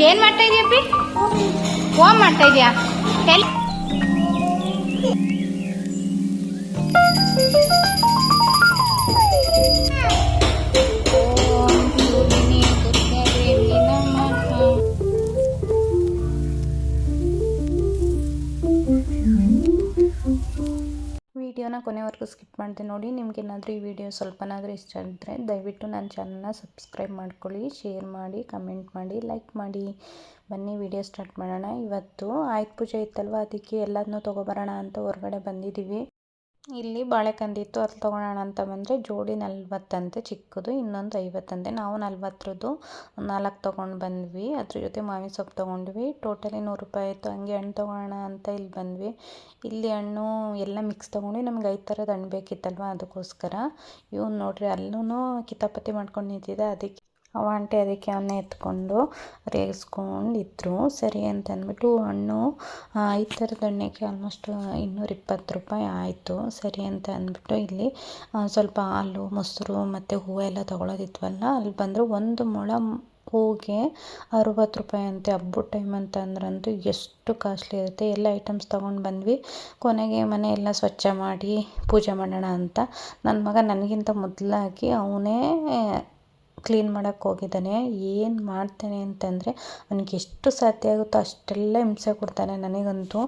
ಏನ್ ಮಾಡ್ತಾ ಇದೀಯಪ್ಪಿ ಓಮ್ ಮಾಡ್ತಾ ಇದೀಯಾ? ಎಲ್ಲಿ ಮಾಡಿದೆ ನೋಡಿ, ನಿಮ್ಗೇನಾದರೂ ಈ ವಿಡಿಯೋ ಸ್ವಲ್ಪನಾದರೂ ಇಷ್ಟ ಇದ್ದರೆ ದಯವಿಟ್ಟು ನನ್ನ ಚಾನಲ್ನ ಸಬ್ಸ್ಕ್ರೈಬ್ ಮಾಡ್ಕೊಳ್ಳಿ, ಶೇರ್ ಮಾಡಿ, ಕಮೆಂಟ್ ಮಾಡಿ, ಲೈಕ್ ಮಾಡಿ. ಬನ್ನಿ, ವಿಡಿಯೋ ಸ್ಟಾರ್ಟ್ ಮಾಡೋಣ. ಇವತ್ತು ಆಯುಧ ಪೂಜೆ ಇತ್ತಲ್ವ? ಅದಕ್ಕೆ ಎಲ್ಲದನ್ನೂ ತೊಗೊಬರೋಣ ಅಂತ ಹೊರಗಡೆ ಬಂದಿದ್ದೀವಿ. ಇಲ್ಲಿ ಬಾಳೆಕಂದಿತ್ತು ಅದು ತೊಗೊಳೋಣ ಅಂತ ಬಂದರೆ ಜೋಡಿ ನಲ್ವತ್ತಂತೆ, ಚಿಕ್ಕದು ಇನ್ನೊಂದು ಐವತ್ತಂತೆ. ನಾವು ನಲ್ವತ್ತರದ್ದು ನಾಲ್ಕು ತೊಗೊಂಡು ಬಂದ್ವಿ. ಅದ್ರ ಜೊತೆ ಮಾವಿನ ಸೊಪ್ಪು ತೊಗೊಂಡ್ವಿ. ಟೋಟಲಿ ನೂರು ರೂಪಾಯಿ ಆಯಿತು. ಹಂಗೆ ಹಣ್ಣು ತೊಗೊಳೋಣ ಅಂತ ಇಲ್ಲಿ ಬಂದ್ವಿ. ಇಲ್ಲಿ ಹಣ್ಣು ಎಲ್ಲ ಮಿಕ್ಸ್ ತೊಗೊಂಡ್ವಿ ನಮ್ಗೆ ಐದು ಥರದ ಹಣ್ಣು ಬೇಕಿತ್ತಲ್ವ ಅದಕ್ಕೋಸ್ಕರ. ಇವ್ನು ನೋಡ್ರಿ ಅಲ್ಲೂ ಕಿತಾಪತಿ ಮಾಡ್ಕೊಂಡು ನಿಂತಿದ್ದ ಅದಕ್ಕೆ ಆಂಟಿ ಅದಕ್ಕೆ ಅವನ್ನ ಎತ್ಕೊಂಡು ರೇಗಿಸ್ಕೊಂಡಿದ್ರು. ಸರಿ ಅಂತ ಅಂದ್ಬಿಟ್ಟು ಹಣ್ಣು ಈ ಥರದ ಹಣ್ಣಿಗೆ ಆಲ್ಮೋಸ್ಟ್ ಇನ್ನೂರ ಇಪ್ಪತ್ತು ರೂಪಾಯಿ ಆಯಿತು. ಸರಿ ಅಂತ ಅಂದ್ಬಿಟ್ಟು ಇಲ್ಲಿ ಸ್ವಲ್ಪ ಹಾಲು, ಮೊಸರು ಮತ್ತು ಹೂವು ಎಲ್ಲ ತೊಗೊಳೋದಿತ್ವಲ್ಲ ಅಲ್ಲಿ ಬಂದರೆ ಒಂದು ಮೊಳ ಹೂಗೆ ಅರುವತ್ತು ರೂಪಾಯಿ ಅಂತೆ. ಹಬ್ಬದ ಟೈಮ್ ಅಂತ ಅಂದ್ರಂತೂ ಎಷ್ಟು ಕಾಸ್ಟ್ಲಿ ಇರುತ್ತೆ. ಎಲ್ಲ ಐಟಮ್ಸ್ ತೊಗೊಂಡು ಬಂದ್ವಿ. ಕೊನೆಗೆ ಮನೆಯೆಲ್ಲ ಸ್ವಚ್ಛ ಮಾಡಿ ಪೂಜೆ ಮಾಡೋಣ ಅಂತ. ನನ್ನ ಮಗ ನನಗಿಂತ ಮೊದಲಾಗಿ ಅವನೇ ಕ್ಲೀನ್ ಮಾಡೋಕ್ಕೆ ಹೋಗಿದ್ದಾನೆ. ಏನು ಮಾಡ್ತಾನೆ ಅಂತಂದರೆ, ಅವ್ನಿಗೆ ಎಷ್ಟು ಸಾಧ್ಯ ಆಗುತ್ತೋ ಅಷ್ಟೆಲ್ಲ ಹಿಂಸೆ ಕೊಡ್ತಾನೆ ನನಗಂತೂ.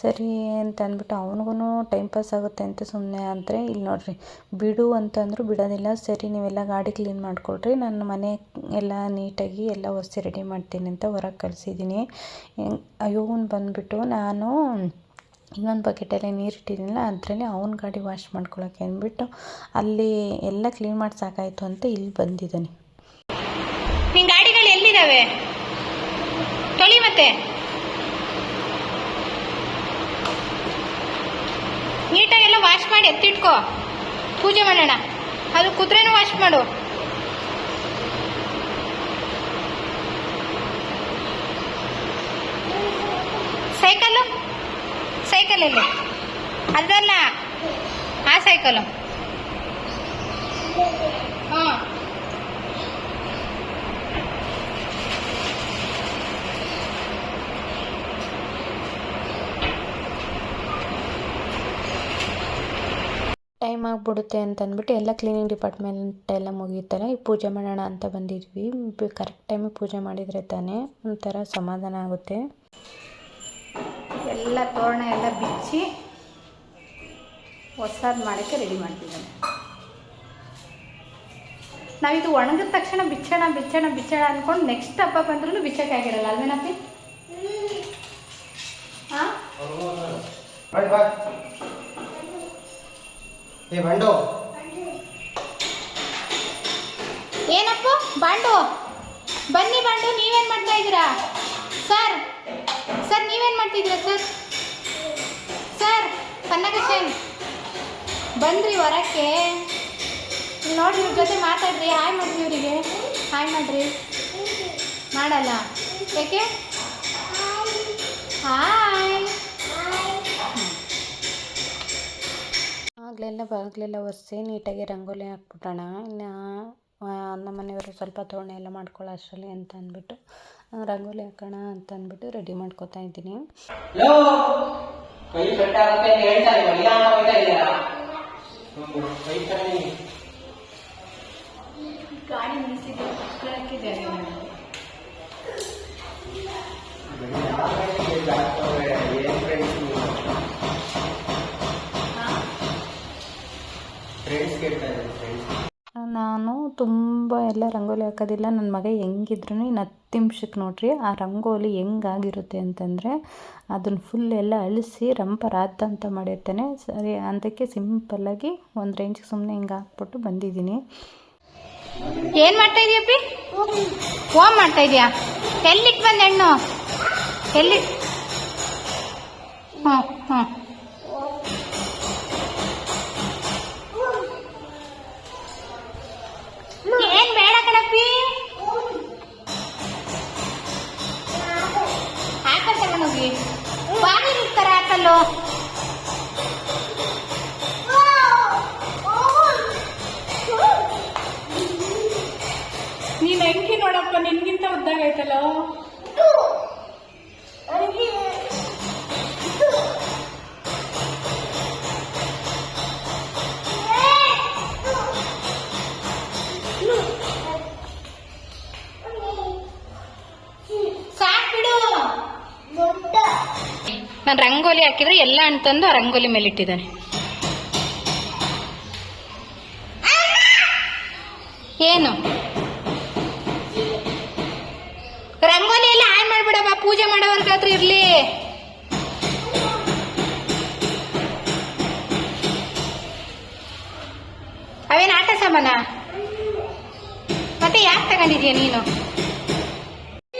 ಸರಿ ಅಂತ ಅಂದ್ಬಿಟ್ಟು ಅವ್ನಿಗೂ ಟೈಮ್ ಪಾಸ್ ಆಗುತ್ತೆ ಅಂತ ಸುಮ್ಮನೆ ಅಂದರೆ ಇಲ್ಲಿ ನೋಡ್ರಿ, ಬಿಡು ಅಂತಂದರೂ ಬಿಡೋದಿಲ್ಲ. ಸರಿ, ನೀವೆಲ್ಲ ಗಾಡಿ ಕ್ಲೀನ್ ಮಾಡಿಕೊಳ್ರಿ. ನನ್ನ ಮನೆ ಎಲ್ಲ ನೀಟಾಗಿ ಎಲ್ಲ ವಸ್ತು ರೆಡಿ ಮಾಡ್ತೀನಿ ಅಂತ ಹೊರಗೆ ಕಳಿಸಿದ್ದೀನಿ. ಇವನು ಬಂದುಬಿಟ್ಟು ನಾನು ಇನ್ನೊಂದು ಬಕೆಟಲ್ಲಿ ನೀರು ಇಟ್ಟಿದ್ದೀನಲ್ಲ, ಅದರಲ್ಲಿ ಅವ್ನ ಗಾಡಿ ವಾಶ್ ಮಾಡ್ಕೊಳಕ್ಕೆ ಅಂದ್ಬಿಟ್ಟು ಅಲ್ಲಿ ಎಲ್ಲ ಕ್ಲೀನ್ ಮಾಡಿ ಸಾಕಾಯಿತು ಅಂತ ಇಲ್ಲಿ ಬಂದಿದ್ದಾನೆ. ಎಲ್ಲಿದ್ದಾವೆ ತೊಳಿ ಮತ್ತೆ. ನೀಟಾಗೆಲ್ಲ ವಾಶ್ ಮಾಡಿ ಎತ್ತಿಟ್ಕೋ. ಪೂಜೆ ಮಾಡೋಣ. ಅದು ಕುದುರೆನೂ ವಾಶ್ ಮಾಡು. ಸೈಕಲ್ಲು ಸೈಕಲ್ ಇಲ್ಲಿ ಅದಲ್ಲ ಆ ಸೈಕಲು ಹಾಂ ಟೈಮ್ ಆಗಿಬಿಡುತ್ತೆ ಅಂತ ಅಂದ್ಬಿಟ್ಟು ಎಲ್ಲ ಕ್ಲೀನಿಂಗ್ ಡಿಪಾರ್ಟ್ಮೆಂಟ್ ಎಲ್ಲ ಮುಗಿಯುತ್ತಲ್ಲ ಈ ಪೂಜೆ ಮಾಡೋಣ ಅಂತ ಬಂದಿದ್ವಿ. ಕರೆಕ್ಟ್ ಟೈಮಿಗೆ ಪೂಜೆ ಮಾಡಿದರೆ ತಾನೇ ಒಂಥರ ಸಮಾಧಾನ ಆಗುತ್ತೆ. ಎಲ್ಲ ತೋರಣ ಎಲ್ಲ ಬಿಚ್ಚಿ ಹೊಸದು ಮಾಡೋಕ್ಕೆ ರೆಡಿ ಮಾಡ್ತಿದ್ದಾನೆ. ನಾವಿದು ಒಣಗಿದ ತಕ್ಷಣ ಬಿಚ್ಚೋಣ ಬಿಚ್ಚೋಣ ಬಿಚ್ಚೋಣ ಅಂದ್ಕೊಂಡು ನೆಕ್ಸ್ಟ್ ಹಬ್ಬ ಬಂದ್ರೂ ಬಿಚ್ಚಕ್ಕೆ ಆಗಿರಲ್ಲ ಅಲ್ವೇನಪ್ಪಿ? ಹಾಂ? ಏ ಬಂಡು. ಏನಪ್ಪ? ಬಾಂಡು. ಬನ್ನಿ ಬಾಂಡು ನೀವೇನು ಮಾಡ್ತಾ ಇದ್ದೀರಾ? ಸರ್ ಸರ್ ನೀವೇನು ಮಾಡ್ತಿದ್ದೀರಾ ಸರ್? ಸರ್ ಪನ್ನಕಶನ್ ಬಂದ್ರಿ ಹೊರಕ್ಕೆ ನೋಡಿ ನೋಡ್ರಿ ಇವ್ರ ಜೊತೆ ಮಾತಾಡ್ರಿ. ಹಾಯ್ ಮಾಡ್ರಿ ಇವರಿಗೆ. ಹಾಯ್ ಮಾಡ್ರಿ. ಮಾಡಲ್ಲ. ಯಾಕೆ? ಹಾಯ್ ಆಗಲೆಲ್ಲ ಬಾಗಿಲೆಲ್ಲ ಒರೆಸಿ ನೀಟಾಗಿ ರಂಗೋಲಿ ಹಾಕ್ಬಿಟ್ಟೋಣ ಇನ್ನು ನಮ್ಮ ಮನೆಯವರು ಸ್ವಲ್ಪ ತೋರಣ ಎಲ್ಲ ಮಾಡ್ಕೊಳ್ಳೋ ಅಷ್ಟರಲ್ಲಿ ಅಂತ ಅಂದ್ಬಿಟ್ಟು ರಂಗೋಲಿ ಹಾಕೋಣ ಅಂತ ಅಂದ್ಬಿಟ್ಟು ರೆಡಿ ಮಾಡ್ಕೋತಾ ಇದ್ದೀನಿ. ಲೋ ನಾನು ತುಂಬ ಎಲ್ಲ ರಂಗೋಲಿ ಹಾಕೋದಿಲ್ಲ. ನನ್ನ ಮಗ ಹೆಂಗಿದ್ರು ಇನ್ನು ಹತ್ತು ನಿಮಿಷಕ್ಕೆ ನೋಡ್ರಿ ಆ ರಂಗೋಲಿ ಹೆಂಗಾಗಿರುತ್ತೆ ಅಂತಂದರೆ ಅದನ್ನು ಫುಲ್ ಎಲ್ಲ ಅಳಿಸಿ ರಂಪರಾದ ಅಂತ ಮಾಡಿರ್ತಾನೆ. ಸರಿ ಅದಕ್ಕೆ ಸಿಂಪಲ್ಲಾಗಿ ಒಂದು ರೇಂಜ್ಗೆ ಸುಮ್ಮನೆ ಹಿಂಗೆ ಹಾಕ್ಬಿಟ್ಟು ಬಂದಿದ್ದೀನಿ. ಏನು ಮಾಡ್ತಾ ಇದೀಯಪ್ಪಿ ಓಮ್ ಮಾಡ್ತಾ ಇದೀಯಾ? ಎಲ್ಲಿಟ್ಟು ಬಂದ ಹೆಣ್ಣು? ಎಲ್ಲಿ ಹಾಂ ಹ್ಞೂ ಏನ್? ಬೇಡ ಕಣಪ್ಪಿ. ಆಪಲ್ ತಗೊಂಡೋಗಿ ಬಾಗಿಲು ಇರ್ತಾರೆ ಆಪಲ್ಲು ನೀನ್ ಹೆಂಗಿ ನೋಡಪ್ಪ ನಿನ್ಗಿಂತ ಉದ್ದಾಗೈತಲ್ಲ ನಾನು ರಂಗೋಲಿ ಹಾಕಿದ್ರೆ ಎಲ್ಲ ಹಣ್ಣು ಆ ರಂಗೋಲಿ ಮೇಲೆ ಇಟ್ಟಿದ್ದಾನೆ. ಏನು? ರಂಗೋಲಿ ಎಲ್ಲ ಹಾಳು ಮಾಡ್ಬಿಡಪ್ಪ, ಪೂಜೆ ಮಾಡೋರ್ಗಾದ್ರೂ ಇರ್ಲಿ. ಅವೇನು ಆಟ ಸಾಮಾನ? ಮತ್ತೆ ಯಾಕೆ ತಗೊಂಡಿದ್ಯಾ ನೀನು?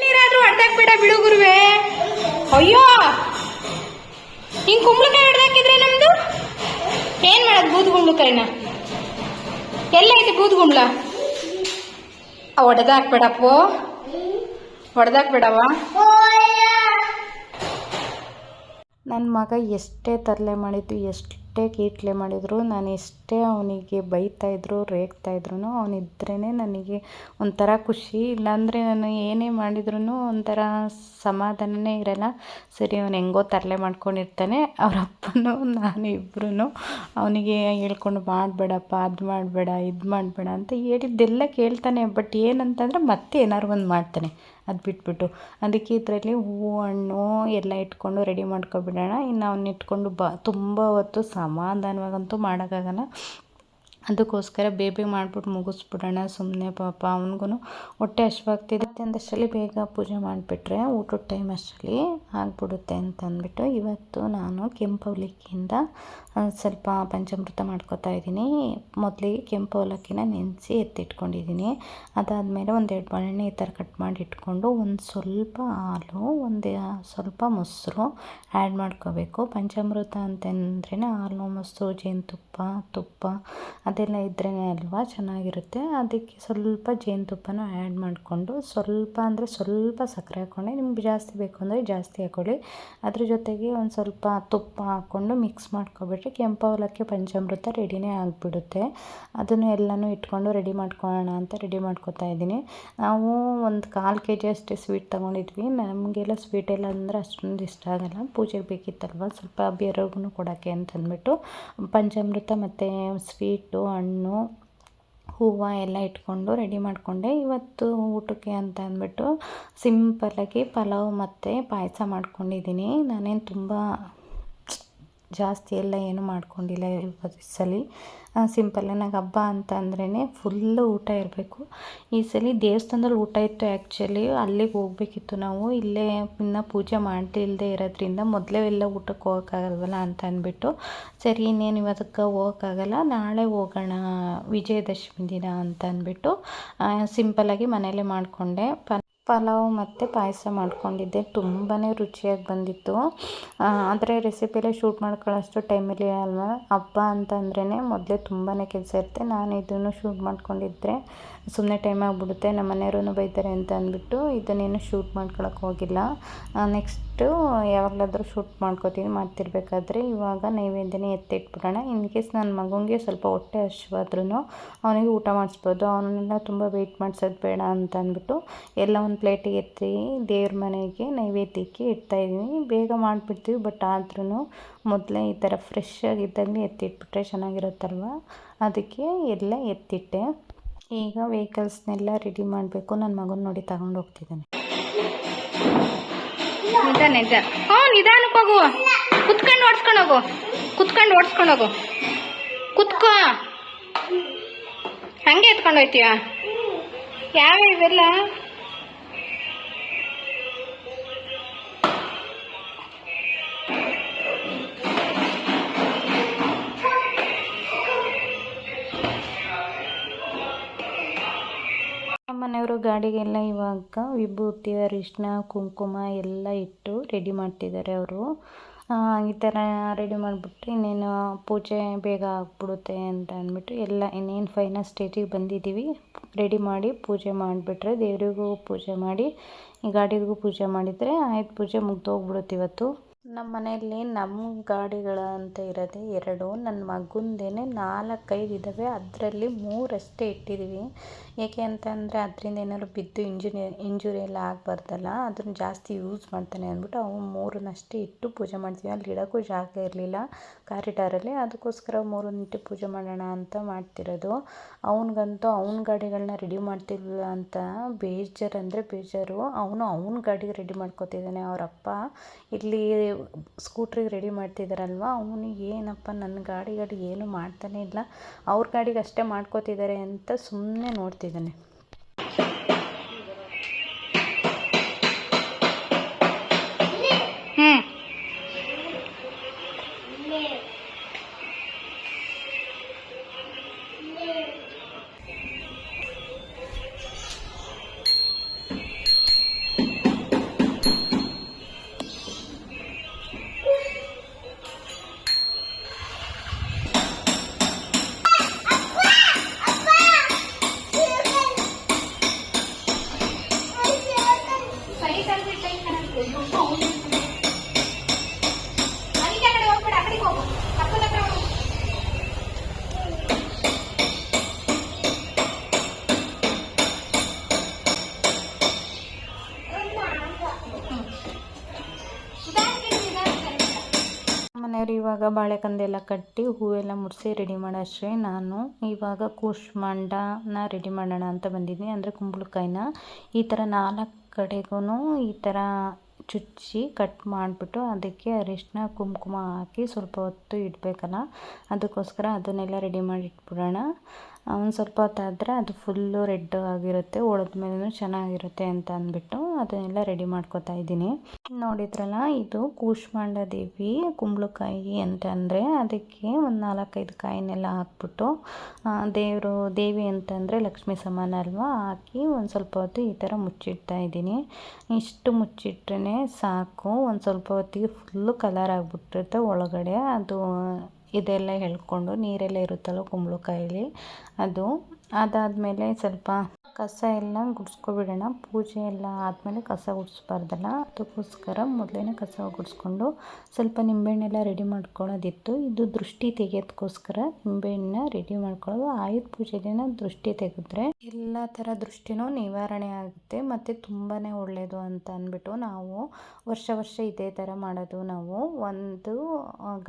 ನೀರಾದ್ರೂ ಅಡ್ಡಾಕ್ಬೇಡ ಬಿಡುಗುರುವೆ ಅಯ್ಯೋ! ಹಿಂಗ್ ಕುಂಬಳಕಾಯಿ ಹಿಡ್ದಾಕಿದ್ರೆ ನಮ್ದು? ಏನ್ ಮಾಡೋದು ಬೂದ್ ಕುಂಬಳಕಾಯಿನ? ಎಲ್ಲ ಐತೆ ಬೂದ್ ಕುಂಬಳ ಒಡೆದಾಕ್ಬೇಡಪ್ಪೋ. ಹೊಡೆದಾಕ್ಬೇಡವ ನನ್ನ ಮಗ ಎಷ್ಟೇ ತರಲೆ ಮಾಡಿದ್ದು ಎಷ್ಟೇ ಕೀಟ್ಲೆ ಮಾಡಿದ್ರು. ನಾನು ಎಷ್ಟೇ ಅವನಿಗೆ ಬೈತಾ ಇದ್ರು, ರೇಗ್ತಾ ಅವನಿದ್ರೇ ನನಗೆ ಒಂಥರ ಖುಷಿ. ಇಲ್ಲಾಂದರೆ ನಾನು ಏನೇ ಮಾಡಿದ್ರೂ ಒಂಥರ ಸಮಾಧಾನನೇ ಇರಲ್ಲ. ಸರಿ, ಅವನು ಹೆಂಗೋ ತರಲೆ ಮಾಡ್ಕೊಂಡಿರ್ತಾನೆ. ಅವ್ರ ಅಪ್ಪನೂ ನಾನು ಇಬ್ಬರೂ ಅವನಿಗೆ ಹೇಳ್ಕೊಂಡು, ಮಾಡಬೇಡಪ್ಪ, ಅದು ಮಾಡಬೇಡ, ಇದು ಮಾಡಬೇಡ ಅಂತ ಹೇಳಿದ್ದೆಲ್ಲ ಕೇಳ್ತಾನೆ. ಬಟ್ ಏನಂತಂದರೆ ಮತ್ತೆ ಏನಾದ್ರು ಒಂದು ಮಾಡ್ತಾನೆ. ಅದು ಬಿಟ್ಬಿಟ್ಟು. ಅದಕ್ಕೆ ಇದರಲ್ಲಿ ಹೂವು ಹಣ್ಣು ಎಲ್ಲ ಇಟ್ಕೊಂಡು ರೆಡಿ ಮಾಡ್ಕೊಬಿಡೋಣ. ಇನ್ನು ಅವನ್ನ ಇಟ್ಕೊಂಡು ಬ, ತುಂಬ ಹೊತ್ತು ಸಮಾಧಾನವಾಗಂತೂ ಮಾಡೋಕ್ಕಾಗಲ್ಲ. ಅದಕ್ಕೋಸ್ಕರ ಬೇಬಿ ಮಾಡಿಬಿಟ್ಟು ಮುಗಿಸ್ಬಿಡೋಣ ಸುಮ್ಮನೆ ಪಾಪ. ಅವನಿಗೂ ಹೊಟ್ಟೆ ಹಶ್ವಾಗ್ತಿದೆ ಅಂದಷ್ಟರಲ್ಲಿ ಬೇಗ ಪೂಜೆ ಮಾಡಿಬಿಟ್ರೆ ಊಟದ ಟೈಮ್ ಅಷ್ಟರಲ್ಲಿ ಆಗಿಬಿಡುತ್ತೆ ಅಂತ ಅಂದ್ಬಿಟ್ಟು ಇವತ್ತು ನಾನು ಕೆಂಪು ಅವಲಕ್ಕಿಯಿಂದ ಸ್ವಲ್ಪ ಪಂಚಾಮೃತ ಮಾಡ್ಕೊತಾ ಇದ್ದೀನಿ. ಮೊದಲಿಗೆ ಕೆಂಪು ಅವಲಕ್ಕಿನ ನೆನೆಸಿ ಎತ್ತಿಟ್ಕೊಂಡಿದ್ದೀನಿ. ಅದಾದಮೇಲೆ ಒಂದೆರಡು ಬಾಳೆಣ್ಣೆ ಈ ಥರ ಕಟ್ ಮಾಡಿ ಇಟ್ಕೊಂಡು ಒಂದು ಸ್ವಲ್ಪ ಹಾಲು, ಒಂದು ಸ್ವಲ್ಪ ಮೊಸರು ಆ್ಯಡ್ ಮಾಡ್ಕೋಬೇಕು. ಪಂಚಾಮೃತ ಅಂತಂದ್ರೇ ಹಾಲು, ಮೊಸರು, ಜೇನುತುಪ್ಪ, ತುಪ್ಪ ಅದೆಲ್ಲ ಇದ್ರೇ ಅಲ್ವಾ? ಚೆನ್ನಾಗಿರುತ್ತೆ. ಅದಕ್ಕೆ ಸ್ವಲ್ಪ ಜೇನುತುಪ್ಪನೂ ಆ್ಯಡ್ ಮಾಡಿಕೊಂಡು ಸ್ವಲ್ಪ ಅಂದರೆ ಸ್ವಲ್ಪ ಸಕ್ಕರೆ ಹಾಕ್ಕೊಂಡೆ. ನಿಮ್ಗೆ ಜಾಸ್ತಿ ಬೇಕು ಅಂದರೆ ಜಾಸ್ತಿ ಹಾಕ್ಕೊಳ್ಳಿ ಅದ್ರ ಜೊತೆಗೆ ಒಂದು ಸ್ವಲ್ಪ ತುಪ್ಪ ಹಾಕ್ಕೊಂಡು ಮಿಕ್ಸ್ ಮಾಡ್ಕೊಬಿಟ್ರೆ ಕೆಂಪು ಅವಲಕ್ಕಿ, ಪಂಚಾಮೃತ ರೆಡಿನೇ ಆಗಿಬಿಡುತ್ತೆ. ಅದನ್ನು ಎಲ್ಲನೂ ಇಟ್ಕೊಂಡು ರೆಡಿ ಮಾಡ್ಕೊಳ್ಳೋಣ ಅಂತ ರೆಡಿ ಮಾಡ್ಕೊತಾ ಇದ್ದೀನಿ. ನಾವು ಒಂದು ಕಾಲು ಕೆ ಜಿ ಅಷ್ಟೇ ಸ್ವೀಟ್ ತೊಗೊಂಡಿದ್ವಿ. ನಮಗೆಲ್ಲ ಸ್ವೀಟ್ ಎಲ್ಲ ಅಂದರೆ ಅಷ್ಟೊಂದು ಇಷ್ಟ ಆಗಲ್ಲ. ಪೂಜೆಗೆ ಬೇಕಿತ್ತಲ್ವ? ಸ್ವಲ್ಪ ಬೇರೆಯವ್ರಿಗೂ ಕೊಡೋಕ್ಕೆ ಅಂತಂದ್ಬಿಟ್ಟು ಪಂಚಾಮೃತ ಮತ್ತು ಸ್ವೀಟು ಹಣ್ಣು, ಹೂವು ಎಲ್ಲ ಇಟ್ಕೊಂಡು ರೆಡಿ ಮಾಡಿಕೊಂಡೆ. ಇವತ್ತು ಊಟಕ್ಕೆ ಅಂತ ಅಂದ್ಬಿಟ್ಟು ಸಿಂಪಲ್ಲಾಗಿ ಪಲಾವ್ ಮತ್ತು ಪಾಯಸ ಮಾಡ್ಕೊಂಡಿದ್ದೀನಿ. ನಾನೇನು ತುಂಬ ಜಾಸ್ತಿ ಎಲ್ಲ ಏನು ಮಾಡ್ಕೊಂಡಿಲ್ಲ ಈ ಸಲ ಸಿಂಪಲ್ ನಂಗೆ ಹಬ್ಬ ಅಂತ ಅಂದ್ರೇ ಫುಲ್ಲು ಊಟ ಇರಬೇಕು. ಈ ಸಲ ದೇವಸ್ಥಾನದಲ್ಲಿ ಊಟ ಇತ್ತು ಆ್ಯಕ್ಚುಲಿ ಅಲ್ಲಿಗೆ ಹೋಗ್ಬೇಕಿತ್ತು ನಾವು. ಇಲ್ಲೇ ಇನ್ನು ಪೂಜೆ ಮಾಡಿಲ್ಲದೆ ಇರೋದ್ರಿಂದ ಮೊದಲೇ ಎಲ್ಲ ಊಟಕ್ಕೆ ಹೋಗೋಕ್ಕಾಗಲ್ವಲ್ಲ ಅಂತ ಅಂದ್ಬಿಟ್ಟು. ಸರಿ, ಇನ್ನೇನು ಇವತ್ತಕ್ಕೆ ಹೋಗೋಕ್ಕಾಗಲ್ಲ, ನಾಳೆ ಹೋಗೋಣ ವಿಜಯದಶಮಿ ದಿನ ಅಂತ ಅಂದ್ಬಿಟ್ಟು ಸಿಂಪಲ್ಲಾಗಿ ಮನೆಯಲ್ಲೇ ಮಾಡಿಕೊಂಡೆ. ಪ ಪಲಾವ್ ಮತ್ತು ಪಾಯಸ ಮಾಡ್ಕೊಂಡಿದ್ದೆ. ತುಂಬಾ ರುಚಿಯಾಗಿ ಬಂದಿತ್ತು. ಆದರೆ ರೆಸಿಪಿಯೆಲ್ಲ ಶೂಟ್ ಮಾಡ್ಕೊಳ್ಳೋಷ್ಟು ಟೈಮಲ್ಲಿ ಅಲ್ವಾ? ಹಬ್ಬ ಅಂತಂದ್ರೇ ಮೊದಲೇ ತುಂಬಾ ಕೆಲಸ ಇರುತ್ತೆ. ನಾನು ಇದನ್ನು ಶೂಟ್ ಮಾಡ್ಕೊಂಡಿದ್ದರೆ ಸುಮ್ಮನೆ ಟೈಮ್ ಆಗಿಬಿಡುತ್ತೆ. ನಮ್ಮ ಮನೆಯವರು ಬೈತಾರೆ ಅಂತ ಅಂದ್ಬಿಟ್ಟು ಇದನ್ನೇನು ಶೂಟ್ ಮಾಡ್ಕೊಳಕ್ಕೆ ಹೋಗಿಲ್ಲ. ನೆಕ್ಸ್ಟು ಯಾವಾಗಲಾದರೂ ಶೂಟ್ ಮಾಡ್ಕೋತೀನಿ, ಮಾಡ್ತಿರ್ಬೇಕಾದ್ರೆ ಇವಾಗ ನೈವೇದ್ಯನೇ ಎತ್ತಿಟ್ಬಿಡೋಣ. ಇನ್ ಕೇಸ್ ನನ್ನ ಮಗನಿಗೆ ಸ್ವಲ್ಪ ಹೊಟ್ಟೆ ಹಸಿವಾದ್ರೂ ಅವನಿಗೆ ಊಟ ಮಾಡಿಸ್ಬೋದು. ಅವನ್ನೆಲ್ಲ ತುಂಬ ವೆಯ್ಟ್ ಮಾಡಿಸೋದು ಬೇಡ ಅಂತ ಅಂದ್ಬಿಟ್ಟು ಎಲ್ಲ ಒಂದು ಪ್ಲೇಟಿಗೆ ಎತ್ತಿ ದೇವ್ರ ಮನೆಗೆ ನೈವೇದ್ಯಕ್ಕೆ ಇಡ್ತಾಯಿದ್ದೀನಿ ಬೇಗ ಮಾಡಿಬಿಡ್ತೀವಿ ಬಟ್ ಆದ್ರೂ ಮೊದಲೇ ಈ ಥರ ಫ್ರೆಶ್ ಆಗಿದ್ದಂಗೆ ಎತ್ತಿಟ್ಬಿಟ್ರೆ ಚೆನ್ನಾಗಿರುತ್ತಲ್ವ? ಅದಕ್ಕೆ ಎಲ್ಲ ಎತ್ತಿಟ್ಟೆ. ಈಗ ವೆಹಿಕಲ್ಸ್ನೆಲ್ಲ ರೆಡಿ ಮಾಡಬೇಕು. ನನ್ನ ಮಗನ ನೋಡಿ ತಗೊಂಡು ಹೋಗ್ತಿದ್ದಾನೆ ನಿಧಾನ ನಿಧಾನ. ಹ್ಞೂ ನಿಧಾನಕ್ಕೆ ಹೋಗು. ಕುತ್ಕೊಂಡು ಓಡಿಸ್ಕೊಂಡು ಹೋಗು. ಕುತ್ಕೊಂಡು ಓಡಿಸ್ಕೊಂಡು ಹೋಗು. ಕುತ್ಕೋ. ಹಂಗೆ ಎತ್ಕೊಂಡು ಹೋಯ್ತೀಯ? ಯಾವ ಇವೆಲ್ಲ ಮನೆಯವರು ಗಾಡಿಗೆಲ್ಲ ಇವಾಗ ವಿಭೂತಿ ಅರಿಶಿನ ಕುಂಕುಮ ಎಲ್ಲ ಇಟ್ಟು ರೆಡಿ ಮಾಡ್ತಿದ್ದಾರೆ ಅವರು. ಈ ಥರ ರೆಡಿ ಮಾಡಿಬಿಟ್ರೆ ಇನ್ನೇನು ಪೂಜೆ ಬೇಗ ಆಗಿಬಿಡುತ್ತೆ ಅಂತ ಅಂದ್ಬಿಟ್ಟು ಎಲ್ಲ ಇನ್ನೇನು ಫೈನಲ್ ಸ್ಟೇಜಿಗೆ ಬಂದಿದ್ದೀವಿ. ರೆಡಿ ಮಾಡಿ ಪೂಜೆ ಮಾಡಿಬಿಟ್ರೆ ದೇವರಿಗೂ ಪೂಜೆ ಮಾಡಿ, ಈ ಗಾಡಿಗೂ ಪೂಜೆ ಮಾಡಿದರೆ ಆಯ್ತು ಪೂಜೆ ಮುಗ್ದೋಗ್ಬಿಡುತ್ತೆ ಇವತ್ತು. ನಮ್ಮ ಮನೆಯಲ್ಲಿ ನಮ್ಮ ಗಾಡಿಗಳು ಅಂತ ಇರೋದೇ ಎರಡು, ನನ್ನ ಮಗಂದೇನೆ ನಾಲ್ಕೈದು ಇದ್ದಾವೆ ಅದರಲ್ಲಿ ಮೂರಷ್ಟೇ ಇಟ್ಟಿದ್ದೀವಿ ಏಕೆ ಅಂತಂದರೆ ಅದರಿಂದ ಏನಾದ್ರು ಬಿದ್ದು ಇಂಜುರಿ ಇಂಜುರಿ ಎಲ್ಲ ಆಗಬಾರ್ದಲ್ಲ, ಅದನ್ನ ಜಾಸ್ತಿ ಯೂಸ್ ಮಾಡ್ತಾನೆ ಅಂದ್ಬಿಟ್ಟು ಅವು ಮೂರನ್ನಷ್ಟೇ ಇಟ್ಟು ಪೂಜೆ ಮಾಡ್ತೀವಿ. ಅಲ್ಲಿ ಇಡೋಕ್ಕೂ ಜಾಗ ಇರಲಿಲ್ಲ ಕಾರಿಡಾರಲ್ಲಿ. ಅದಕ್ಕೋಸ್ಕರ ಮೂರನ್ನ ಇಟ್ಟು ಪೂಜೆ ಮಾಡೋಣ ಅಂತ ಮಾಡ್ತಿರೋದು. ಅವ್ನಿಗಂತೂ ಅವ್ನ ಗಾಡಿಗಳನ್ನ ರೆಡಿ ಮಾಡ್ತಿಲ್ಲ ಅಂತ ಬೇಜಾರು ಅಂದರೆ ಬೇಜಾರು. ಅವನು ಅವ್ನ ಗಾಡಿಗೆ ರೆಡಿ ಮಾಡ್ಕೊತಿದ್ದಾನೆ. ಅವರಪ್ಪ ಇಲ್ಲಿ ಸ್ಕೂಟ್ರಿಗೆ ರೆಡಿ ಮಾಡ್ತಿದ್ದಾರಲ್ವ ಅವನಿಗೆ ಏನಪ್ಪ ನನ್ನ ಗಾಡಿಗಳು ಗಾಡಿ ಏನು ಮಾಡ್ತಾನೆ ಇಲ್ಲ. ಅವ್ರ ಗಾಡಿಗೆ ಅಷ್ಟೇ ಮಾಡ್ಕೊತಿದ್ದಾರೆ ಅಂತ ಸುಮ್ಮನೆ ನೋಡ್ತಿದ್ದಾನೆ. ಇವಾಗ ಬಾಳೆಕಂದೆಲ್ಲ ಕಟ್ಟಿ ಹೂವೆಲ್ಲ ಮುಡಿಸಿ ರೆಡಿ ಮಾಡೋಷ್ಟೇ ನಾನು. ಇವಾಗ ಕೂಷ್ಮಾಂಡನ ರೆಡಿ ಮಾಡೋಣ ಅಂತ ಬಂದಿದ್ದೀನಿ ಅಂದರೆ ಕುಂಬಳಕಾಯಿನ. ಈ ಥರ ನಾಲ್ಕು ಕಡೆಗೂ ಈ ಥರ ಚುಚ್ಚಿ ಕಟ್ ಮಾಡಿಬಿಟ್ಟು ಅದಕ್ಕೆ ಅರಿಶಿನ, ಕುಂಕುಮ ಹಾಕಿ ಸ್ವಲ್ಪ ಹೊತ್ತು ಇಡಬೇಕಲ್ಲ, ಅದಕ್ಕೋಸ್ಕರ ಅದನ್ನೆಲ್ಲ ರೆಡಿ ಮಾಡಿ ಇಟ್ಬಿಡೋಣ. ಒಂದು ಸ್ವಲ್ಪ ಹೊತ್ತಾದರೆ ಅದು ಫುಲ್ಲು ರೆಡ್ ಆಗಿರುತ್ತೆ ಮೇಲೆ ಚೆನ್ನಾಗಿರುತ್ತೆ ಅಂತ ಅಂದ್ಬಿಟ್ಟು ಅದನ್ನೆಲ್ಲ ರೆಡಿ ಮಾಡ್ಕೋತಾ ಇದ್ದೀನಿ. ನೋಡಿದ್ರಲ್ಲ, ಇದು ಕೂಷ್ಮಾಂಡ ದೇವಿ ಕುಂಬಳಕಾಯಿ ಅಂತ ಅಂದರೆ ಅದಕ್ಕೆ ಒಂದು ನಾಲ್ಕೈದು ಕಾಯಿನೆಲ್ಲ ಹಾಕ್ಬಿಟ್ಟು ದೇವರು, ದೇವಿ ಅಂತಂದರೆ ಲಕ್ಷ್ಮೀ ಸಮಾನ ಅಲ್ವಾ, ಹಾಕಿ ಒಂದು ಸ್ವಲ್ಪ ಹೊತ್ತು ಈ ಥರ ಮುಚ್ಚಿಡ್ತಾ ಇದ್ದೀನಿ. ಇಷ್ಟು ಮುಚ್ಚಿಟ್ರೆ ಸಾಕು, ಒಂದು ಸ್ವಲ್ಪ ಹೊತ್ತಿಗೆ ಫುಲ್ಲು ಕಲರ್ ಆಗಿಬಿಟ್ಟಿರುತ್ತೆ ಒಳಗಡೆ, ಅದು ಇದೆಲ್ಲ ಎಳ್ಕೊಂಡು ನೀರೆಲ್ಲ ಇರುತ್ತಲ್ಲ ಕುಂಬಳಕಾಯಲ್ಲಿ? ಅದು ಅದಾದಮೇಲೆ ಸ್ವಲ್ಪ ಕಸ ಎಲ್ಲ ಗುಡಿಸ್ಕೊಬಿಡೋಣ. ಪೂಜೆ ಎಲ್ಲ ಆದಮೇಲೆ ಕಸ ಗುಡಿಸ್ಬಾರ್ದಲ್ಲ? ಅದಕ್ಕೋಸ್ಕರ ಮೊದಲೇ ಕಸ ಗುಡಿಸ್ಕೊಂಡು ಸ್ವಲ್ಪ ನಿಂಬೆಹಣ್ಣೆಲ್ಲ ರೆಡಿ ಮಾಡ್ಕೊಳ್ಳೋದಿತ್ತು. ಇದು ದೃಷ್ಟಿ ತೆಗೆಯೋದಕ್ಕೋಸ್ಕರ ನಿಂಬೆಹಣ್ಣನ್ನ ರೆಡಿ ಮಾಡ್ಕೊಳ್ಳೋದು. ಆಯುಧ ಪೂಜೆ ದಿನ ದೃಷ್ಟಿ ತೆಗೆದ್ರೆ ಎಲ್ಲ ಥರ ದೃಷ್ಟಿನೂ ನಿವಾರಣೆ ಆಗುತ್ತೆ. ಮತ್ತು ತುಂಬಾ ಒಳ್ಳೆಯದು ಅಂತ ಅಂದ್ಬಿಟ್ಟು ನಾವು ವರ್ಷ ವರ್ಷ ಇದೇ ಥರ ಮಾಡೋದು. ನಾವು ಒಂದು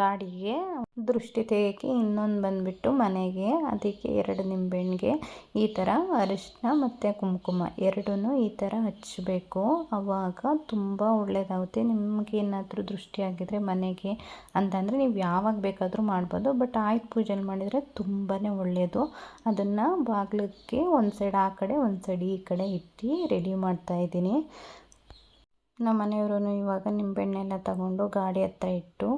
ಗಾಡಿಗೆ ದೃಷ್ಟಿ ತೆಗೆಯೋಕ್ಕೆ ಇನ್ನೊಂದು ಬಂದುಬಿಟ್ಟು ಮನೆಗೆ, ಅದಕ್ಕೆ ಎರಡು ನಿಂಬೆಹಣ್ಣಿಗೆ, ಈ ಥರ ಅರಿಶಿನ ಮತ್ತು ಕುಂಕುಮ ಎರಡೂ ಈ ಥರ ಹಚ್ಚಬೇಕು. ಆವಾಗ ತುಂಬ ಒಳ್ಳೆಯದಾಗುತ್ತೆ. ನಿಮಗೆ ಏನಾದರೂ ದೃಷ್ಟಿ ಮನೆಗೆ ಅಂತಂದರೆ ನೀವು ಯಾವಾಗ ಬೇಕಾದರೂ ಮಾಡ್ಬೋದು. ಬಟ್ ಆಯುಧ ಪೂಜೆಲಿ ಮಾಡಿದರೆ ತುಂಬಾ ಒಳ್ಳೆಯದು. ಅದನ್ನು ಬಾಗಿಲಕ್ಕೆ ಒಂದು ಸೈಡ್ ಆ ಕಡೆ, ಒಂದು ಸೈಡ್ ಈ ಕಡೆ ಇಟ್ಟು ರೆಡಿ ಮಾಡ್ತಾಯಿದ್ದೀನಿ ನಮ್ಮ ಮನೆಯವರು ಇವಾಗ ನಿಂಬೆಹಣ್ಣೆಲ್ಲ ತಗೊಂಡು ಗಾಡಿ ಹತ್ರ ಇಟ್ಟು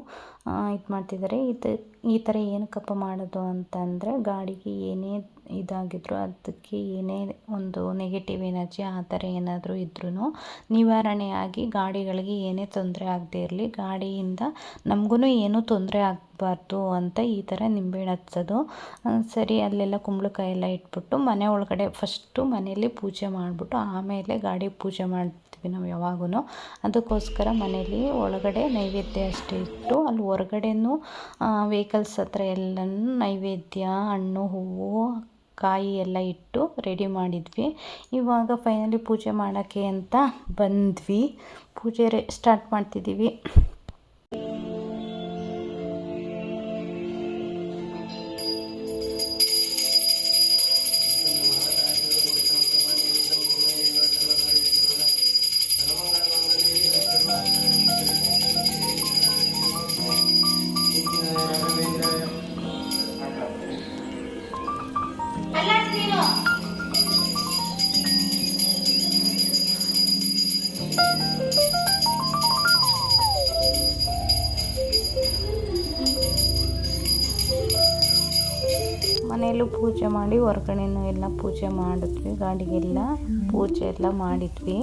ಇದು ಮಾಡ್ತಿದ್ದಾರೆ. ಇದು, ಈ ಥರ ಏನಕ್ಕಪ್ಪ ಮಾಡೋದು ಅಂತಂದರೆ ಗಾಡಿಗೆ ಏನೇ ಇದಾಗಿದ್ರು ಅದಕ್ಕೆ ಏನೇ ಒಂದು ನೆಗೆಟಿವ್ ಎನರ್ಜಿ ಆ ಥರ ಏನಾದರೂ ಇದ್ರೂ ನಿವಾರಣೆಯಾಗಿ ಗಾಡಿಗಳಿಗೆ ಏನೇ ತೊಂದರೆ ಆಗದೇ ಇರಲಿ, ಗಾಡಿಯಿಂದ ನಮಗೂ ಏನೂ ತೊಂದರೆ ಆಗಬಾರ್ದು ಅಂತ ಈ ಥರ ನಿಂಬೆಹಣ್ಣು ಹಚ್ಚೋದು. ಸರಿ, ಅಲ್ಲೆಲ್ಲ ಕುಂಬಳಕಾಯಿ ಎಲ್ಲ ಇಟ್ಬಿಟ್ಟು ಮನೆ ಒಳಗಡೆ ಫಸ್ಟು ಮನೆಯಲ್ಲಿ ಪೂಜೆ ಮಾಡಿಬಿಟ್ಟು ಆಮೇಲೆ ಗಾಡಿ ಪೂಜೆ ಮಾಡಿ ನಾವು ಯಾವಾಗೂ ಅದಕ್ಕೋಸ್ಕರ ಮನೇಲಿ ಒಳಗಡೆ ನೈವೇದ್ಯ ಅಷ್ಟೇ ಇಟ್ಟು, ಅಲ್ಲಿ ಹೊರಗಡೆನೂ ವೆಹಿಕಲ್ಸ್ ಹತ್ರ ಎಲ್ಲನೂ ನೈವೇದ್ಯ, ಹಣ್ಣು, ಹೂವು, ಕಾಯಿ ಎಲ್ಲ ಇಟ್ಟು ರೆಡಿ ಮಾಡಿದ್ವಿ. ಇವಾಗ ಫೈನಲಿ ಪೂಜೆ ಮಾಡೋಕ್ಕೆ ಅಂತ ಬಂದ್ವಿ. ಪೂಜೆ ಸ್ಟಾರ್ಟ್ ಮಾಡ್ತಿದ್ದೀವಿ. ಪೂಜೆ ಮಾಡಿ ಹೊರ್ಗಡೆನೂ ಎಲ್ಲ ಪೂಜೆ ಮಾಡಿದ್ವಿ ಗಾಡಿಗೆಲ್ಲ ಪೂಜೆ ಎಲ್ಲ ಮಾಡಿದ್ವಿ.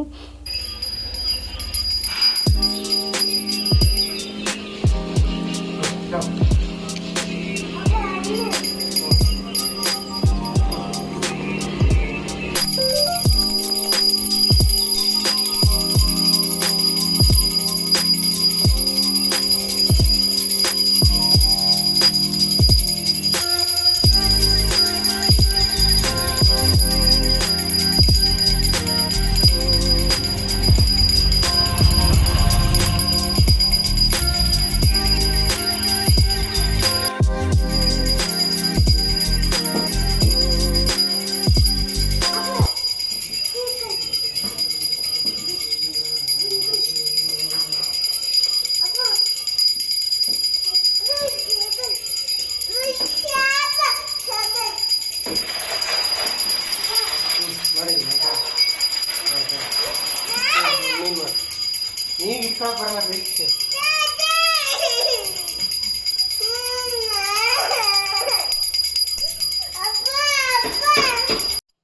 ಬಿಟ್ಟು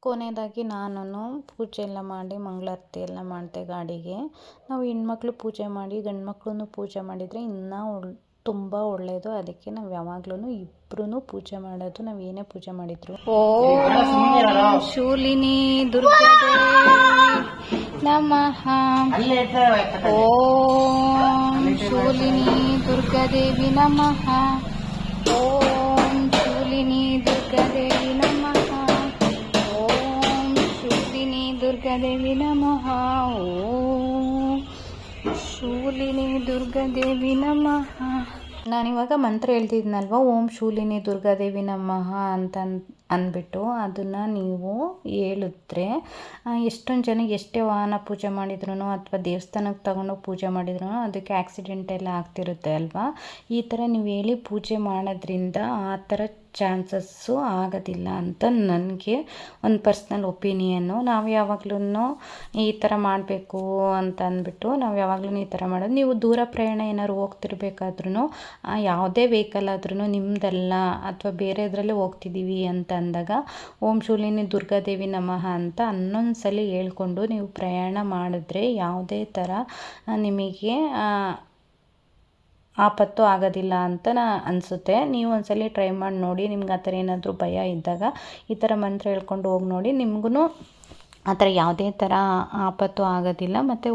ಕೊನೆಯದಾಗಿ ನಾನು ಪೂಜೆ ಎಲ್ಲ ಮಾಡಿ, ಮಂಗಳಾರತಿ ಎಲ್ಲ ಮಾಡ್ತೆ ಗಾಡಿಗೆ. ನಾವು ಹೆಣ್ಮಕ್ಳು ಪೂಜೆ ಮಾಡಿ ಗಂಡು ಮಕ್ಕಳನ್ನು ಪೂಜೆ ಮಾಡಿದರೆ ಇನ್ನೂ ತುಂಬ ಒಳ್ಳೆಯದು ಅದಕ್ಕೆ ನಾವು ಯಾವಾಗ್ಲೂ ಇಬ್ಬರೂ ಪೂಜೆ ಮಾಡೋದು ನಾವು ಏನೇ ಪೂಜೆ ಮಾಡಿದ್ರು. ಓ ಶೂಲಿನಿ ದುರ್ಗಾದೇವಿ ನಮಃ. ಅಲ್ಲೇ ಇರ್ತಾರೆ ಓಂ ಶೂಲಿನಿ ದುರ್ಗಾದೇವಿ ನಮಃ. ಓಂ ಶೂಲಿನಿ ದುರ್ಗಾದೇವಿ ನಮಃ. ಓಂ ಶೂಲಿನಿ ದುರ್ಗಾದೇವಿ ನಮಃ. ಓಂ ಶೂಲಿನಿ ದುರ್ಗಾದೇವಿ ನಮಃ. ನಾನಿವಾಗ ಮಂತ್ರ ಹೇಳ್ತಿದ್ನಲ್ವ, ಓಂ ಶೂಲಿನಿ ದುರ್ಗಾದೇವಿ ನಮಃ ಅಂತ ಅಂದ್ಬಿಟ್ಟು ಅದನ್ನು ನೀವು ಹೇಳಿದ್ರೆ ಎಷ್ಟೊಂದು ಜನ ಎಷ್ಟೇ ವಾಹನ ಪೂಜೆ ಮಾಡಿದ್ರು ಅಥವಾ ದೇವಸ್ಥಾನಕ್ಕೆ ತಗೊಂಡೋಗಿ ಪೂಜೆ ಮಾಡಿದ್ರು ಅದಕ್ಕೆ ಆಕ್ಸಿಡೆಂಟ್ ಎಲ್ಲ ಆಗ್ತಿರುತ್ತೆ ಅಲ್ವಾ? ಈ ಥರ ನೀವು ಹೇಳಿ ಪೂಜೆ ಮಾಡೋದ್ರಿಂದ ಆ ಥರ ಚಾನ್ಸಸ್ಸು ಆಗೋದಿಲ್ಲ ಅಂತ ನನಗೆ ಒಂದು ಪರ್ಸ್ನಲ್ ಒಪಿನಿಯನ್ನು ನಾವು ಯಾವಾಗ್ಲೂ ಈ ಥರ ಮಾಡಬೇಕು ಅಂತ ಅಂದ್ಬಿಟ್ಟು ನಾವು ಯಾವಾಗ್ಲೂ ಈ ಥರ ಮಾಡೋದು. ನೀವು ದೂರ ಪ್ರಯಾಣ ಏನಾದ್ರು ಹೋಗ್ತಿರ್ಬೇಕಾದ್ರೂ ಯಾವುದೇ ವೆಹಿಕಲ್ ಆದ್ರೂ ನಿಮ್ಮದಲ್ಲ ಅಥವಾ ಬೇರೆ ಇದರಲ್ಲೇ ಹೋಗ್ತಿದ್ದೀವಿ ಅಂತ ಅಂದಾಗ, ಓಂ ಶೂಲಿನಿ ದುರ್ಗಾದೇವಿ ನಮಃ ಅಂತ ಹನ್ನೊಂದು ಸಲ ಹೇಳ್ಕೊಂಡು ನೀವು ಪ್ರಯಾಣ ಮಾಡಿದ್ರೆ ಯಾವುದೇ ಥರ ನಿಮಗೆ ಆಪತ್ತು ಆಗೋದಿಲ್ಲ ಅಂತ ಅನಿಸುತ್ತೆ. ನೀವು ಒಂದ್ಸಲ ಟ್ರೈ ಮಾಡಿ ನೋಡಿ, ನಿಮ್ಗೆ ಆ ಥರ ಏನಾದರೂ ಭಯ ಇದ್ದಾಗ ಈ ಥರ ಮಂತ್ರ ಹೇಳ್ಕೊಂಡು ಹೋಗಿ ನೋಡಿ ನಿಮ್ಗೂ ಆ ಥರ ಯಾವುದೇ ಥರ ಆಪತ್ತು ಆಗೋದಿಲ್ಲ ಮತ್ತು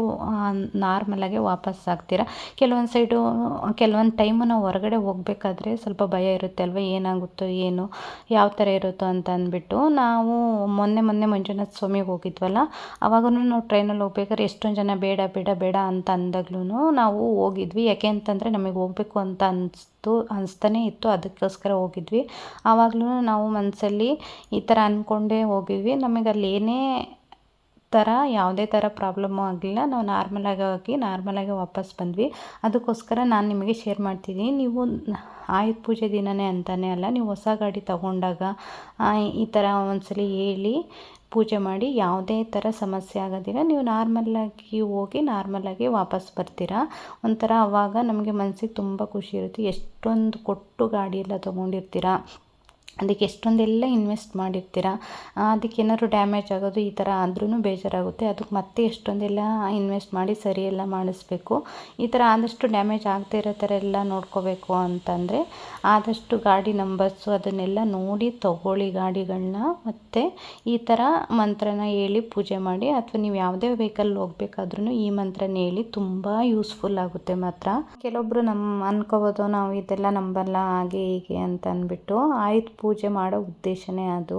ನಾರ್ಮಲಾಗೆ ವಾಪಸ್ ಆಗ್ತೀರ? ಕೆಲವೊಂದು ಸೈಡು ಕೆಲವೊಂದು ಟೈಮು ನಾವು ಹೊರಗಡೆ ಹೋಗಬೇಕಾದ್ರೆ ಸ್ವಲ್ಪ ಭಯ ಇರುತ್ತೆ ಅಲ್ವ? ಏನಾಗುತ್ತೋ ಏನು, ಯಾವ ಥರ ಇರುತ್ತೋ ಅಂತ ಅಂದ್ಬಿಟ್ಟು. ನಾವು ಮೊನ್ನೆ ಮೊನ್ನೆ ಮಂಜುನಾಥ ಸ್ವಾಮಿಗೆ ಹೋಗಿದ್ವಲ್ಲ ಅವಾಗೂ ನಾವು ಟ್ರೈನಲ್ಲಿ ಹೋಗ್ಬೇಕಾದ್ರೆ ಎಷ್ಟೊಂದು ಜನ ಬೇಡ ಬೇಡ ಬೇಡ ಅಂತ ಅಂದಾಗ್ಲೂ ನಾವು ಹೋಗಿದ್ವಿ. ಯಾಕೆ ಅಂತಂದರೆ ನಮಗೆ ಹೋಗಬೇಕು ಅಂತ ಅನಿಸ್ತು ಅನಿಸ್ತಾನೇ ಇತ್ತು, ಅದಕ್ಕೋಸ್ಕರ ಹೋಗಿದ್ವಿ. ಆವಾಗಲೂ ನಾವು ಮನಸ್ಸಲ್ಲಿ ಈ ಥರ ಅಂದ್ಕೊಂಡೇ ಹೋಗಿದ್ವಿ. ನಮಗೆ ಅಲ್ಲಿ ಏನೇ ಥರ, ಯಾವುದೇ ಥರ ಪ್ರಾಬ್ಲಮ್ಮು ಆಗಲಿಲ್ಲ. ನಾವು ನಾರ್ಮಲಾಗಿ ಹೋಗಿ ನಾರ್ಮಲಾಗಿ ವಾಪಸ್ ಬಂದ್ವಿ. ಅದಕ್ಕೋಸ್ಕರ ನಾನು ನಿಮಗೆ ಶೇರ್ ಮಾಡ್ತಿದ್ದೀನಿ. ನೀವು ಆಯುಧ ಪೂಜೆ ದಿನವೇ ಅಂತಲೇ ಅಲ್ಲ, ನೀವು ಹೊಸ ಗಾಡಿ ತಗೊಂಡಾಗ ಈ ಥರ ಒಂದ್ಸಲಿ ಹೇಳಿ ಪೂಜೆ ಮಾಡಿ ಯಾವುದೇ ಥರ ಸಮಸ್ಯೆ ಆಗೋದಿಲ್ಲ ನೀವು ನಾರ್ಮಲ್ಲಾಗಿ ಹೋಗಿ ನಾರ್ಮಲ್ಲಾಗಿ ವಾಪಸ್ ಬರ್ತೀರಾ? ಒಂಥರ ಆವಾಗ ನಮಗೆ ಮನಸ್ಸಿಗೆ ತುಂಬ ಖುಷಿ ಇರುತ್ತೆ. ಎಷ್ಟೊಂದು ಕೊಟ್ಟು ಗಾಡಿಯೆಲ್ಲ ಎಲ್ಲ ತೊಗೊಂಡಿರ್ತೀರಾ? ಅದಕ್ಕೆ ಎಷ್ಟೊಂದೆಲ್ಲ ಇನ್ವೆಸ್ಟ್ ಮಾಡಿರ್ತೀರ ಅದಕ್ಕೆ ಏನಾದರೂ ಡ್ಯಾಮೇಜ್ ಆಗೋದು ಈ ಥರ ಆದ್ರೂ ಬೇಜಾರಾಗುತ್ತೆ. ಅದಕ್ಕೆ ಮತ್ತೆ ಎಷ್ಟೊಂದೆಲ್ಲ ಇನ್ವೆಸ್ಟ್ ಮಾಡಿ ಸರಿ ಎಲ್ಲ ಮಾಡಿಸ್ಬೇಕು. ಈ ಥರ ಆದಷ್ಟು ಡ್ಯಾಮೇಜ್ ಆಗದೇ ಇರೋ ಥರ ಎಲ್ಲ ನೋಡ್ಕೋಬೇಕು ಅಂತಂದರೆ ಆದಷ್ಟು ಗಾಡಿ ನಂಬರ್ಸು ಅದನ್ನೆಲ್ಲ ನೋಡಿ ತಗೊಳ್ಳಿ ಗಾಡಿಗಳನ್ನ ಮತ್ತು ಈ ಥರ ಮಂತ್ರನ ಹೇಳಿ ಪೂಜೆ ಮಾಡಿ ಅಥವಾ ನೀವು ಯಾವುದೇ ವೆಹಿಕಲ್ ಹೋಗ್ಬೇಕಾದ್ರೂ ಈ ಮಂತ್ರನ ಹೇಳಿ ತುಂಬ ಯೂಸ್ಫುಲ್ ಆಗುತ್ತೆ ಮಾತ್ರ. ಕೆಲವೊಬ್ಬರು ನಮ್ಮ ಅನ್ಕೋಬೋದು, ನಾವು ಇದೆಲ್ಲ ನಂಬಲ್ಲ, ಹಾಗೆ ಹೀಗೆ ಅಂತ ಅಂದ್ಬಿಟ್ಟು ಆಯುಧ ಪೂಜೆ ಮಾಡೋ ಉದ್ದೇಶನೇ ಅದು.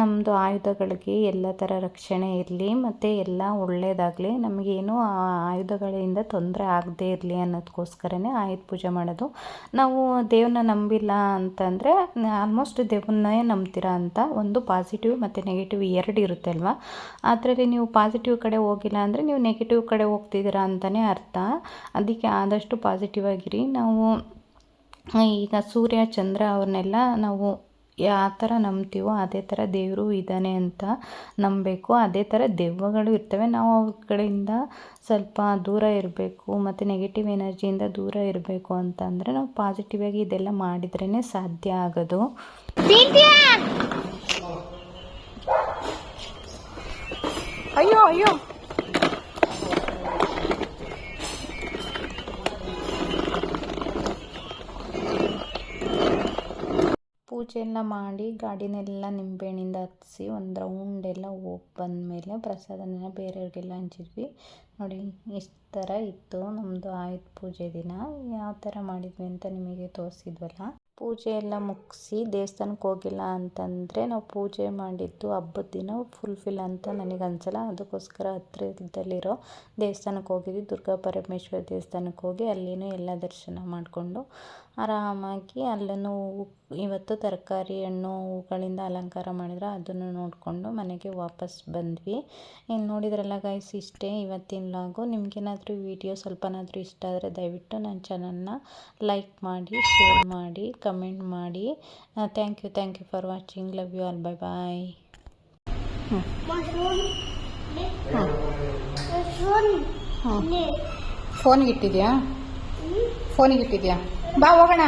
ನಮ್ಮದು ಆಯುಧಗಳಿಗೆ ಎಲ್ಲ ಥರ ರಕ್ಷಣೆ ಇರಲಿ, ಮತ್ತು ಎಲ್ಲ ಒಳ್ಳೆಯದಾಗಲಿ ನಮಗೇನು ಆಯುಧಗಳಿಂದ ತೊಂದರೆ ಆಗದೇ ಇರಲಿ ಅನ್ನೋದಕ್ಕೋಸ್ಕರನೇ ಆಯುಧ ಪೂಜೆ ಮಾಡೋದು. ನಾವು ದೇವ್ರನ್ನ ನಂಬಿಲ್ಲ ಅಂತಂದರೆ ಆಲ್ಮೋಸ್ಟ್ ದೇವ್ರನ್ನೇ ನಂಬ್ತೀರಾ ಅಂತ ಒಂದು ಪಾಸಿಟಿವ್ ಮತ್ತು ನೆಗೆಟಿವ್ ಎರಡು ಇರುತ್ತೆ ಅಲ್ವಾ? ಅದರಲ್ಲಿ ನೀವು ಪಾಸಿಟಿವ್ ಕಡೆ ಹೋಗಿಲ್ಲ ಅಂದರೆ ನೀವು ನೆಗೆಟಿವ್ ಕಡೆ ಹೋಗ್ತಿದ್ದೀರಾ ಅಂತಲೇ ಅರ್ಥ. ಅದಕ್ಕೆ ಆದಷ್ಟು ಪಾಸಿಟಿವ್ ಆಗಿರಿ. ನಾವು, ಈಗ ಸೂರ್ಯ, ಚಂದ್ರ ಅವ್ರನ್ನೆಲ್ಲ ನಾವು ಯಾವ ಥರ ನಂಬ್ತೀವೋ ಅದೇ ಥರ ದೇವರು ಇದ್ದಾನೆ ಅಂತ ನಂಬಬೇಕು. ಅದೇ ಥರ ದೆವ್ವಗಳು ಇರ್ತವೆ. ನಾವು ಅವುಗಳಿಂದ ಸ್ವಲ್ಪ ದೂರ ಇರಬೇಕು ಮತ್ತು ನೆಗೆಟಿವ್ ಎನರ್ಜಿಯಿಂದ ದೂರ ಇರಬೇಕು ಅಂತಂದರೆ ನಾವು ಪಾಸಿಟಿವ್ ಆಗಿ ಇದೆಲ್ಲ ಮಾಡಿದ್ರೇ ಸಾಧ್ಯ ಆಗೋದು. ಪೂಜೆ ಎಲ್ಲ ಮಾಡಿ ಗಾಡಿನೆಲ್ಲ ನಿಂಬೆಹಣ್ಣಿಂದ ಹತ್ತಿಸಿ ಒಂದು ರೌಂಡ್ ಎಲ್ಲ ಹೋಗಿ ಬಂದಮೇಲೆ ಪ್ರಸಾದನೆಲ್ಲ ಬೇರೆಯವ್ರಿಗೆಲ್ಲ ಹಂಚಿದ್ವಿ. ನೋಡಿ ಇಷ್ಟು ಥರ ಇತ್ತು. ನಮ್ಮದು ಆಯುಧ ಪೂಜೆ ದಿನ. ಯಾವ ಥರ ಮಾಡಿದ್ವಿ ಅಂತ ನಿಮಗೆ ತೋರಿಸಿದ್ವಲ್ಲ. ಪೂಜೆ ಎಲ್ಲ ಮುಗಿಸಿ ದೇವಸ್ಥಾನಕ್ಕೆ ಹೋಗಿಲ್ಲ ಅಂತಂದರೆ ನಾವು ಪೂಜೆ ಮಾಡಿದ್ದು ಹಬ್ಬದ ದಿನ ಫುಲ್ಫಿಲ್ ಅಂತ ನನಗೆ ಅನ್ಸಲ್ಲ. ಅದಕ್ಕೋಸ್ಕರ ಹತ್ತಿರದಲ್ಲಿರೋ ದೇವಸ್ಥಾನಕ್ಕೆ ಹೋಗಿದ್ವಿ. ದುರ್ಗಾ ಪರಮೇಶ್ವರ ದೇವಸ್ಥಾನಕ್ಕೆ ಹೋಗಿ ಅಲ್ಲಿನೂ ಎಲ್ಲ ದರ್ಶನ ಮಾಡಿಕೊಂಡು ಆರಾಮಾಗಿ ಅಲ್ಲೂ ಇವತ್ತು ತರಕಾರಿ ಹಣ್ಣು ಹೂಗಳಿಂದ ಅಲಂಕಾರ ಮಾಡಿದ್ರೆ ಅದನ್ನು ನೋಡಿಕೊಂಡು ಮನೆಗೆ ವಾಪಸ್ ಬಂದ್ವಿ. ಇಲ್ಲಿ ನೋಡಿದ್ರಲ್ಲ ಗೈಸ್ ಇಷ್ಟೇ ಇವತ್ತಿನ ಲಾಗು ನಿಮ್ಗೇನಾದರೂ ವಿಡಿಯೋ ಸ್ವಲ್ಪನಾದರೂ ಇಷ್ಟ ಆದರೆ ದಯವಿಟ್ಟು ನನ್ನ ಚಾನಲ್ನ ಲೈಕ್ ಮಾಡಿ ಶೇರ್ ಮಾಡಿ ಕಮೆಂಟ್ ಮಾಡಿ. Thank you thank you for watching love you all bye bye. ಫೋನಿಗೆ ಇಟ್ಟಿದ್ಯಾ? ಫೋನಿಗೆ ಇಟ್ಟಿದ್ಯಾ? ಬಾ ಹೋಗೋಣ.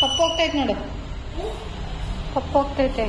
ಪಪ್ಪ ಹೋಗ್ತೈತೆ ನೋಡು. ಪಪ್ಪ ಹೋಗ್ತೈತೆ